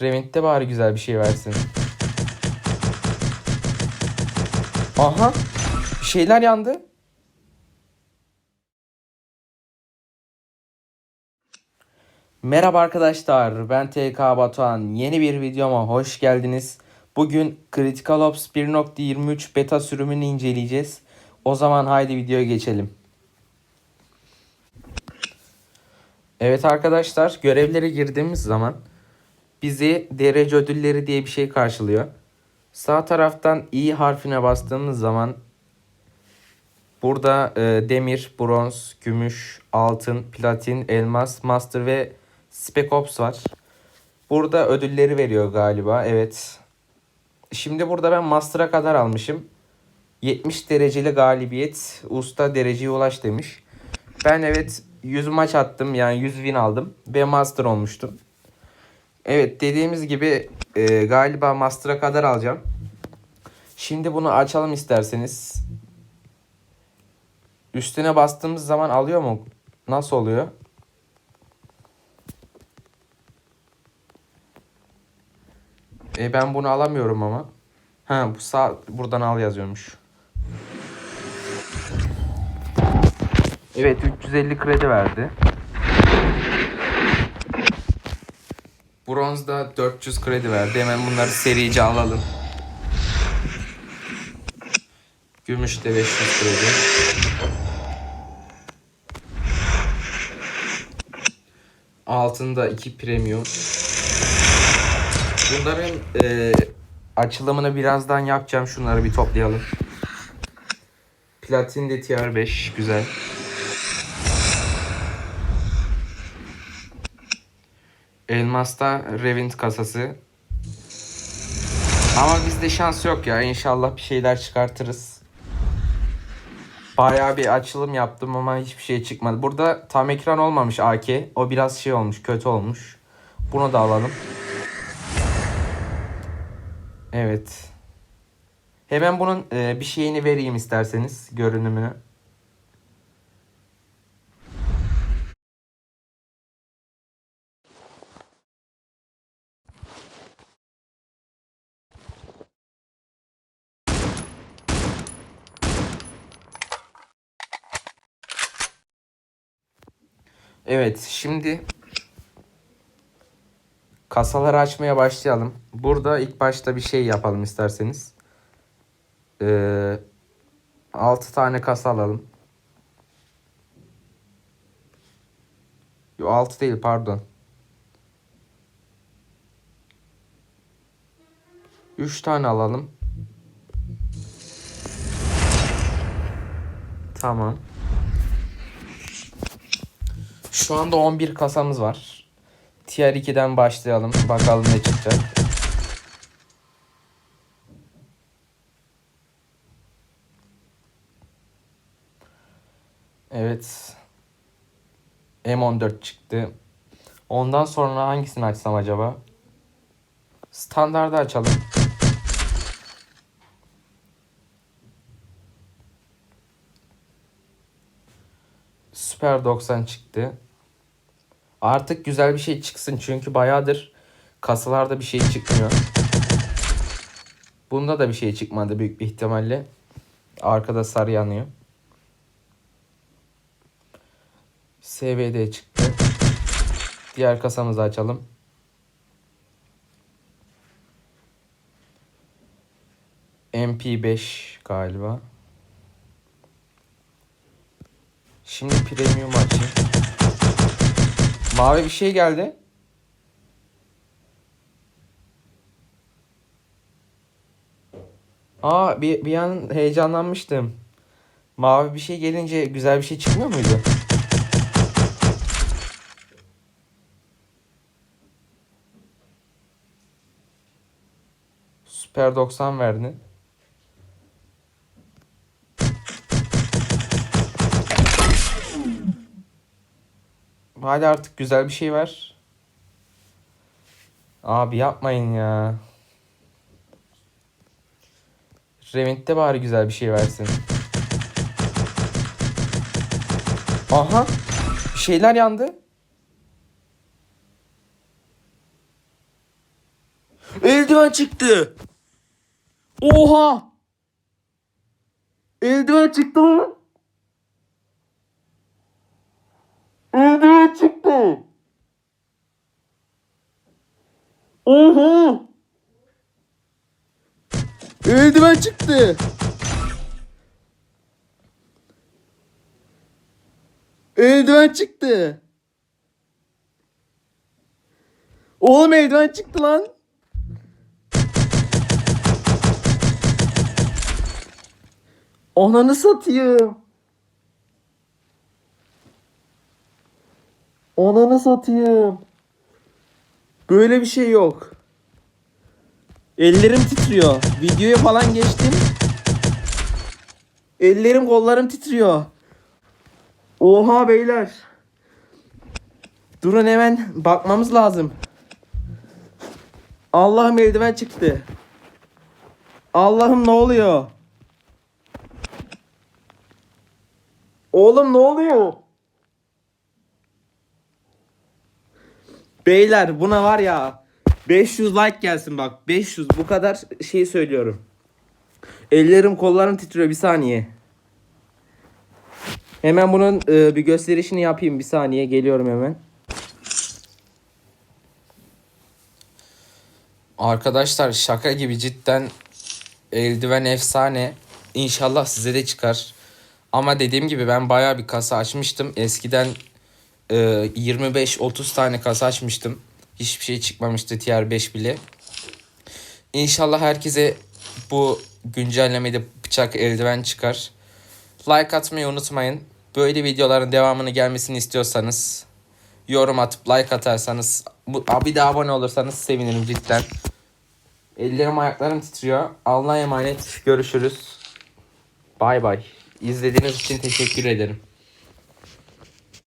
Revent'te bari güzel bir şey versin. Aha. Bir şeyler yandı. Merhaba arkadaşlar. Ben TK Batuhan. Yeni bir videoma hoş geldiniz. Bugün Critical Ops 1.23 beta sürümünü inceleyeceğiz. O zaman haydi videoya geçelim. Evet arkadaşlar, görevlere girdiğimiz zaman bizi derece ödülleri diye bir şey karşılıyor. Sağ taraftan i harfine bastığımız zaman burada e, demir, bronz, gümüş, altın, platin, elmas, master ve spec ops var. Burada ödülleri veriyor galiba. Evet. Şimdi burada ben master'a kadar almışım. 70 dereceli galibiyet, usta dereceye ulaş demiş. Ben evet 100 maç attım yani 100 win aldım ve master olmuştum. Evet dediğimiz gibi e, galiba master'a kadar alacağım. Şimdi bunu açalım isterseniz. Üstüne bastığımız zaman alıyor mu? Nasıl oluyor? E ben bunu alamıyorum ama. Ha bu sağ buradan al yazıyormuş. Evet 350 kredi verdi. Bronzda 400 kredi verdi. Hemen bunları serice alalım. Gümüşte 500 kredi. Altında 2 premium. Bunların e, açılımını birazdan yapacağım. Şunları bir toplayalım. Platin de TR5 güzel. Elmas'ta Revint kasası. Ama bizde şans yok ya. İnşallah bir şeyler çıkartırız. Bayağı bir açılım yaptım ama hiçbir şey çıkmadı. Burada tam ekran olmamış AK. O biraz şey olmuş, kötü olmuş. Bunu da alalım. Evet. Hemen bunun e, bir şeyini vereyim isterseniz. Görünümünü. Evet, şimdi kasaları açmaya başlayalım. Burada ilk başta bir şey yapalım isterseniz. Ee, 6 tane kasa alalım. Yo 6 değil pardon. 3 tane alalım. Tamam. Şu anda 11 kasamız var. Tier 2'den başlayalım. Bakalım ne çıkacak. Evet. M14 çıktı. Ondan sonra hangisini açsam acaba? Standardı açalım. Süper 90 çıktı. Artık güzel bir şey çıksın çünkü bayağıdır kasalarda bir şey çıkmıyor. Bunda da bir şey çıkmadı büyük bir ihtimalle. Arkada sarı yanıyor. SVD çıktı. Diğer kasamızı açalım. MP5 galiba. Şimdi premium açayım. Mavi bir şey geldi. Aa bir, bir an heyecanlanmıştım. Mavi bir şey gelince güzel bir şey çıkmıyor muydu? Süper 90 verdi. Hadi artık güzel bir şey ver. Abi yapmayın ya. Revent'te bari güzel bir şey versin. Aha. Bir şeyler yandı. Eldiven çıktı. Oha. Eldiven çıktı lan. Oha. Eldiven çıktı. Eldiven çıktı. Oğlum eldiven çıktı lan. Ananı satayım. Ananı satayım. Böyle bir şey yok. Ellerim titriyor. Videoya falan geçtim. Ellerim kollarım titriyor. Oha beyler. Durun hemen bakmamız lazım. Allah'ım eldiven çıktı. Allah'ım ne oluyor? Oğlum ne oluyor? Beyler buna var ya 500 like gelsin bak 500 bu kadar şey söylüyorum. Ellerim kollarım titriyor bir saniye. Hemen bunun e, bir gösterişini yapayım bir saniye geliyorum hemen. Arkadaşlar şaka gibi cidden eldiven efsane. İnşallah size de çıkar. Ama dediğim gibi ben bayağı bir kasa açmıştım. Eskiden e, 25-30 tane kasa açmıştım. Hiçbir şey çıkmamıştı tier 5 bile. İnşallah herkese bu güncellemede bıçak eldiven çıkar. Like atmayı unutmayın. Böyle videoların devamını gelmesini istiyorsanız yorum atıp like atarsanız bir de abone olursanız sevinirim cidden. Ellerim ayaklarım titriyor. Allah'a emanet. Görüşürüz. Bay bay. İzlediğiniz için teşekkür ederim.